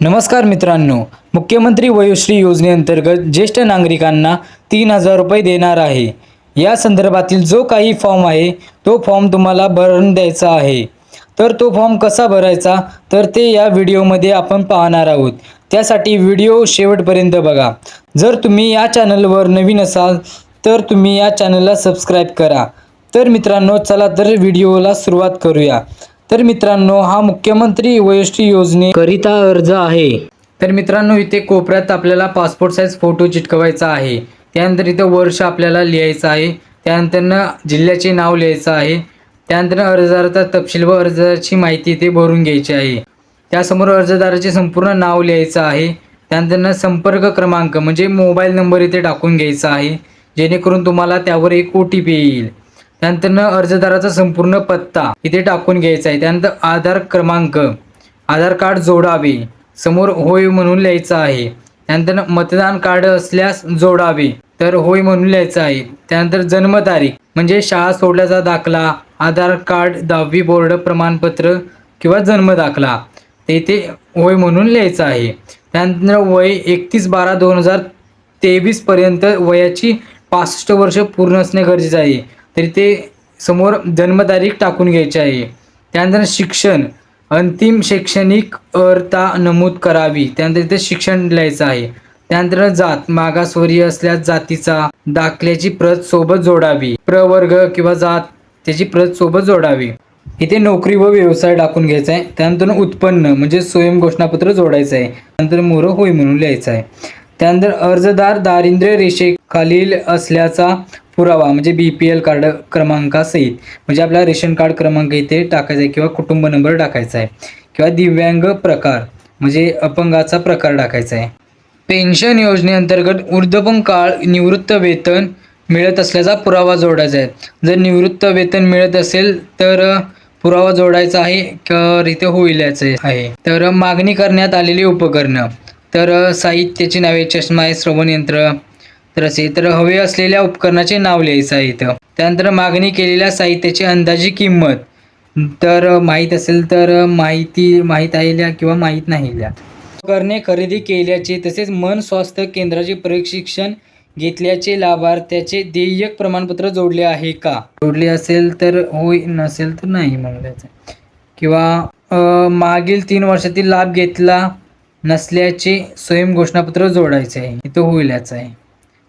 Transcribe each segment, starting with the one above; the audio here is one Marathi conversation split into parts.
नमस्कार मित्रांनो मुख्यमंत्री वयोश्री योजनेअंतर्गत ज्येष्ठ नागरिकांना तीन हजार रुपये देणार आहे. या संदर्भातील जो काही फॉर्म आहे तो फॉर्म तुम्हाला भरून द्यायचा आहे. तर तो फॉर्म कसा भरायचा तर ते या व्हिडिओमध्ये आपण पाहणार आहोत. त्यासाठी व्हिडिओ शेवटपर्यंत बघा. जर तुम्ही या चॅनलवर नवीन असाल तर तुम्ही या चॅनलला सबस्क्राईब करा. तर मित्रांनो चला तर व्हिडिओला सुरुवात करूया. तर मित्रांनो हा मुख्यमंत्री वयोश्री योजनेकरिता अर्ज आहे. तर मित्रांनो इथे कोपऱ्यात आपल्याला पासपोर्ट साईज फोटो चिटकवायचा आहे. त्यानंतर इथं वर्ष आपल्याला लिहायचं आहे. त्यानंतरनं जिल्ह्याचे नाव लिहायचं आहे. त्यानंतर अर्जदाराचा तपशील व अर्जदाराची माहिती इथे भरून घ्यायची आहे. त्यासमोर अर्जदाराचे संपूर्ण नाव लिहायचं आहे. त्यानंतर संपर्क क्रमांक म्हणजे मोबाईल नंबर इथे टाकून घ्यायचा आहे. जेणेकरून तुम्हाला त्यावर एक ओ टी पी येईल. त्यानंतर अर्जदाराचा संपूर्ण पत्ता इथे टाकून घ्यायचा आहे. त्यानंतर आधार क्रमांक आधार कार्ड जोडावे समोर होय म्हणून लिहायचं आहे. त्यानंतर मतदान कार्ड असल्यास जोडावे तर होय म्हणून लिहायचं आहे. त्यानंतर जन्मतारीख म्हणजे शाळा सोडल्याचा दाखला आधार कार्ड दहावी बोर्ड प्रमाणपत्र किंवा जन्म दाखला ते ते होय म्हणून लिहायचं आहे. त्यानंतर वय एकतीस बारा दोन हजार तेवीसपर्यंत वयाची पासष्ट वर्ष पूर्ण असणे गरजेचं आहे. तरी ते समोर जन्मतारीख टाकून घ्यायची आहे. त्यानंतर शिक्षण. अंतिम शैक्षणिक अर्हता नमूद करावी. त्यानंतर इथे शिक्षण लिहायचं आहे. त्यानंतर जात. मागासवर्गीय असल्यास जातीचा दाखल्याची प्रत सोबत जोडावी. प्रवर्ग किंवा जात त्याची प्रत सोबत जोडावी. इथे नोकरी व व्यवसाय टाकून घ्यायचा आहे. त्यानंतर उत्पन्न म्हणजे स्वयं घोषणापत्र जोडायचं आहे. त्यानंतर मोर होय म्हणून लिहायचं आहे. त्यानंतर अर्जदार दारिद्र्य रेषे खालील असल्याचा पुरावा म्हणजे बी पी एल कार्ड क्रमांकासहित म्हणजे आपला रेशन कार्ड क्रमांक इथे टाकायचा आहे किंवा कुटुंब नंबर टाकायचा आहे किंवा दिव्यांग प्रकार म्हणजे अपंगाचा प्रकार टाकायचा आहे. पेन्शन योजनेअंतर्गत वृद्धपण काळ निवृत्त वेतन मिळत असल्याचा पुरावा जोडायचा आहे. जर निवृत्त वेतन मिळत असेल तर पुरावा जोडायचा आहे तर इथे होईल याचे आहे. तर मागणी करण्यात आलेली उपकरणं तर साहित्याची नावे चष्मा आहे श्रवण यंत्र तर असे तर हवे असलेल्या उपकरणाचे नाव लिहायचं आहे इथं. त्यानंतर मागणी केलेल्या साहित्याची अंदाजी किंमत. तर माहीत असेल तर माहिती माहीत आहे किंवा माहीत नाही उपकरणे खरेदी केल्याचे तसेच मन स्वास्थ्य केंद्राचे प्रशिक्षण घेतल्याचे लाभार्थ्याचे देयक प्रमाणपत्र जोडले आहे का? जोडले असेल तर होय नसेल तर नाही म्हणायचं किंवा मागील तीन वर्षातील लाभ घेतला नसल्याचे स्वयं घोषणापत्र जोडायचे आहे. इथं होईल आहे.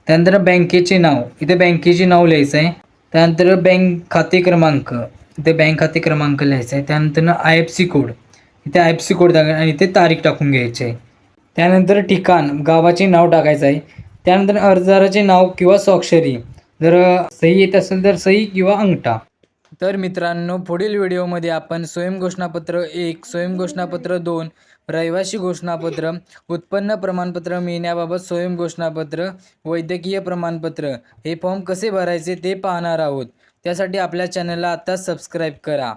त्यानंतर बँकेचे नाव. इथे बँकेचे नाव लिहायचं आहे त्यानंतर बँक खाते क्रमांक. इथे बँक खाते क्रमांक लिहायचा आहे त्यानंतर आय एफ सी कोड. इथे आय एफ सी कोड टाका आणि इथे तारीख टाकून घ्यायची आहे त्यानंतर ठिकाण. गावाचे नाव टाकायचं आहे त्यानंतर अर्जदाराचे नाव किंवा स्वाक्षरी. जर सही येत असेल तर सही किंवा अंगठा. तर मित्रांनो पुढील व्हिडिओमध्ये आपण स्वयं घोषणापत्र एक स्वयं घोषणापत्र दोन रहिवासी घोषणापत्र उत्पन्न प्रमाणपत्र मिळण्याबाबत स्वयंघोषणापत्र वैद्यकीय प्रमाणपत्र हे फॉर्म कसे भरायचे ते पाहणार आहोत. त्यासाठी आपल्या चॅनलला आत्ताच सबस्क्राईब करा.